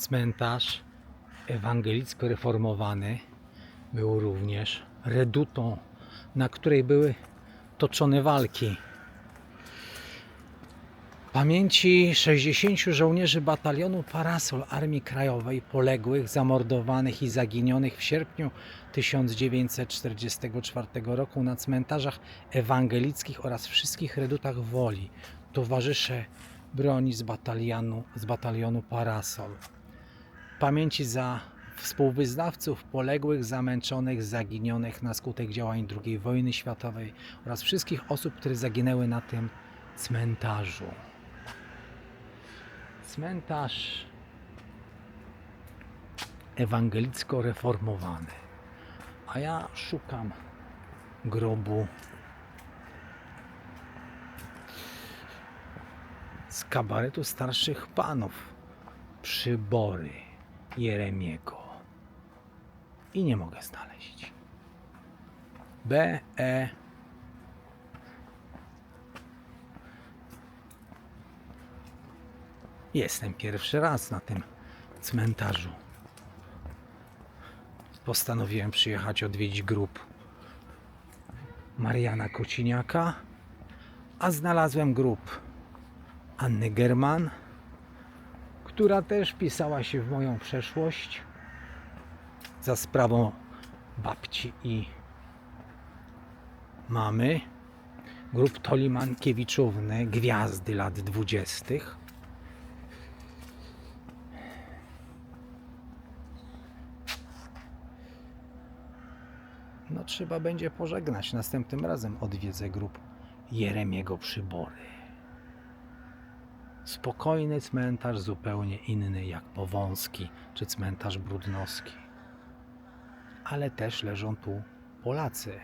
Cmentarz ewangelicko-reformowany był również redutą, na której były toczone walki. Pamięci 60 żołnierzy batalionu Parasol Armii Krajowej poległych, zamordowanych i zaginionych w sierpniu 1944 roku na cmentarzach ewangelickich oraz wszystkich redutach Woli towarzysze broni z batalionu, z batalionu Parasol. Pamięci za współwyznawców poległych, zamęczonych, zaginionych na skutek działań II wojny światowej oraz wszystkich osób, które zaginęły na tym cmentarzu. Cmentarz ewangelicko-reformowany. A ja szukam grobu z kabaretu starszych panów przybory Jeremiego i nie mogę znaleźć. B E Jestem pierwszy raz na tym cmentarzu. Postanowiłem przyjechać odwiedzić grób Mariana Kociniaka, a znalazłem grób Anny German, która też pisała się w moją przeszłość za sprawą babci i mamy. Grób Toli Mankiewiczówny, gwiazdy lat dwudziestych. No trzeba będzie pożegnać. Następnym razem odwiedzę grób Jeremiego Przybory. Spokojny cmentarz, zupełnie inny jak Powązki czy cmentarz Brudnowski. Ale też leżą tu Polacy.